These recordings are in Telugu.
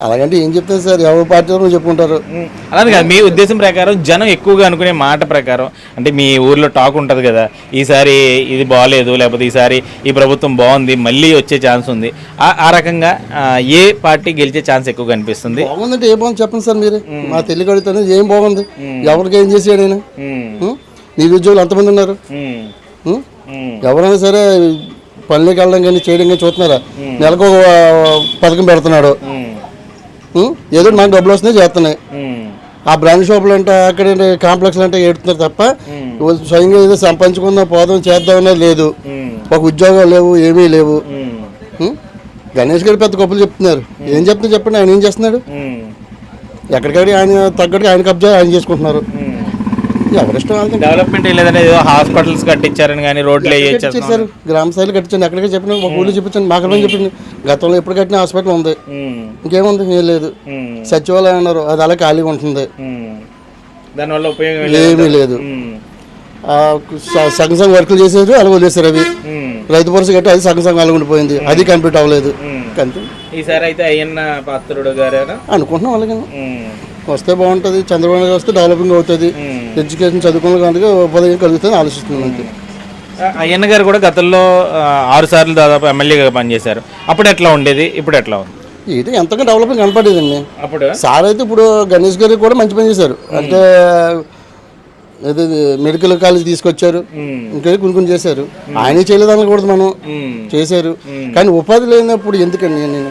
అలాగంటే ఏం చెప్తారు సార్? ఎవరి పార్టీలో చెప్పుకుంటారు. అలానే కాదు మీ ఉద్దేశం ప్రకారం జనం ఎక్కువగా అనుకునే మాట ప్రకారం అంటే మీ ఊర్లో టాక్ ఉంటుంది కదా ఈసారి ఇది బాగాలేదు లేకపోతే ఈసారి ఈ ప్రభుత్వం బాగుంది మళ్ళీ వచ్చే ఛాన్స్ ఉంది. ఆ- ఆ రకంగా ఏ పార్టీ గెలిచే ఛాన్స్ ఎక్కువ కనిపిస్తుంది బాగుందంటే ఏ బాగుంది చెప్పండి సార్ మీరు? మా తెలియక అడుగుతాను ఏం బాగుంది? ఎవరికి ఏం చేసాడు ఉం? నిరుద్యోగులు ఎంతమంది ఉన్నారు? ఎవరైనా సరే పనులకు వెళ్ళడం కానీ చేయడం కానీ చూస్తున్నారా? నెలకు పథకం పెడుతున్నాడు? ఏదో మనకు డబ్బులు వస్తున్నాయి చేస్తున్నాయి. ఆ బ్రాండ్ షాపులు అంటే అక్కడ కాంప్లెక్స్లు అంటే ఏడుతున్నారు తప్ప స్వయంగా ఏదో సంపాదించుకుందాం పోదాం చేద్దాం అన్నది లేదు. ఒక ఉద్యోగాలు లేవు ఏమీ లేవు? గణేష్ గారు పెద్ద గొప్పలు చెప్తున్నారు. ఏం చెప్తున్నారు చెప్పండి ఆయన ఏం చేస్తున్నాడు? ఎక్కడికక్కడ ఆయన తగ్గట్టుగా ఆయన కబ్జా ఆయన చేసుకుంటున్నారు. వాళ్ళది. డెవలప్మెంట్ లేదంటే ఏదో హాస్పిటల్స్ కట్టించారని కానీ రోడ్లు కట్టించేశారు గ్రామ స్థాయిలో కట్టించండి ఎక్కడికి చెప్పిన ఒక ఊళ్ళో చెప్పించండి మాకు చెప్పింది గతంలో ఎప్పుడు కట్టిన హాస్పిటల్ ఉంది. ఇంకేముంది? ఏం లేదు. సచివాలయం అన్నారు అది అలా ఖాళీగా ఉంటుంది. దానివల్ల ఉపయోగం ఏమీ లేదు. సగం సగం వర్కులు చేసేది అలా వదిలేశారు అవి. రైతు భరోసా కట్టి అది సగం సగం అలా ఉండిపోయింది. అది కంప్లీట్ అవ్వలేదు. కంటే ఈసారి అయితే అయ్యన్న పాత్రుడు గారు అనుకుంటున్నాం అలాగే వస్తే బాగుంటుంది. చంద్రబాబు వస్తే డెవలపింగ్ అవుతుంది. ఎడ్యుకేషన్ చదువుకున్న కనుక ఉపాధి కలుగుతుంది ఆలోచిస్తున్నాం అంతే. అయ్యన్న గారు కూడా గతంలో ఆరు సార్లు దాదాపు ఎమ్మెల్యేగా పనిచేశారు. అప్పుడు ఎట్లా ఉండేది? ఇప్పుడు ఎట్లా ఉంది? ఇది ఎంతగా డెవలపింగ్ కనపడేదండి. అప్పుడు? సార్ అయితే ఇప్పుడు గణేష్ గారికి కూడా మంచి పని చేశారు. అంటే ఏదో మెడికల్ కాలేజ్ తీసుకొచ్చారు. ఇంకా కొన్ని కొన్ని చేశారు. ఆయన చేయలేదు అనకూడదు మనం. చేశారు. కానీ ఉపాధి లేనప్పుడు ఎందుకండి నేను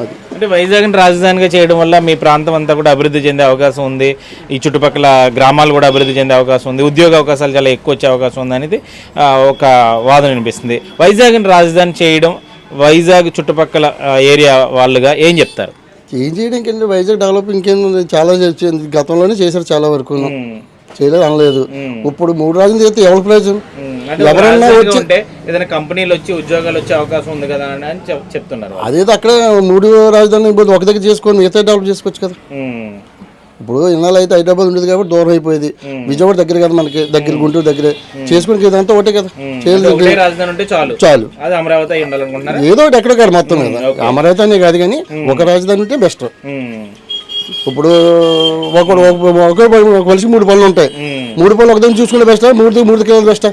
అది. అంటే వైజాగ్ రాజధానిగా చేయడం వల్ల మీ ప్రాంతం అంతా కూడా అభివృద్ధి చెందే అవకాశం ఉంది. ఈ చుట్టుపక్కల గ్రామాలు కూడా అభివృద్ధి చెందే అవకాశం ఉంది. ఉద్యోగ అవకాశాలు చాలా ఎక్కువ వచ్చే అవకాశం ఉంది అనేది ఒక వాదన వినిపిస్తుంది. వైజాగ్ రాజధాని చేయడం వైజాగ్ చుట్టుపక్కల ఏరియా వాళ్ళుగా ఏం చెప్తారు? ఏం చేయడానికి వైజాగ్ డెవలప్ ఇంకేంది చాలా గతంలోనే చేశారు చాలా వరకు. చేయలేదు అనలేదు. ఇప్పుడు మూడు రాజులు చేస్తే ఎవరి ప్రయోజనం? ఎవరన్నా వచ్చి ఉంటే ఏదైనా కంపెనీలు వచ్చి ఉద్యోగాలు వచ్చే అవకాశం ఉంది కదా అని అని చెప్- చెప్తున్నారు. అదేదో అక్కడ మూడు రాజధాని ఇప్పుడు ఒక దగ్గర చేసుకొని మిగతా డెవలప్ చేసుకోవచ్చు కదా. ఇప్పుడు ఇన్నాళ్ళు అయితే హైదరాబాద్ ఉండేది కాబట్టి దూరం అయిపోయేది. విజయవాడ దగ్గర కదా మనకి దగ్గర గుంటూరు దగ్గరే. చేసుకుని ఇదంతా ఒకటే కదా. చేయలేదు చాలు. చాలు. ఏదో ఒకటి ఎక్కడ కాదు మొత్తం మీద. అమరావతి అనే కాదు కానీ ఒక రాజధాని ఉంటే బెస్ట్. ఇప్పుడు ఒకటి ఒక కలిసి మూడు పనులు ఉంటాయి మూడు పనులు ఒకదాన్ని చూసుకుంటే బెస్ట్ మూడు మూడు కిలోలు బెస్టా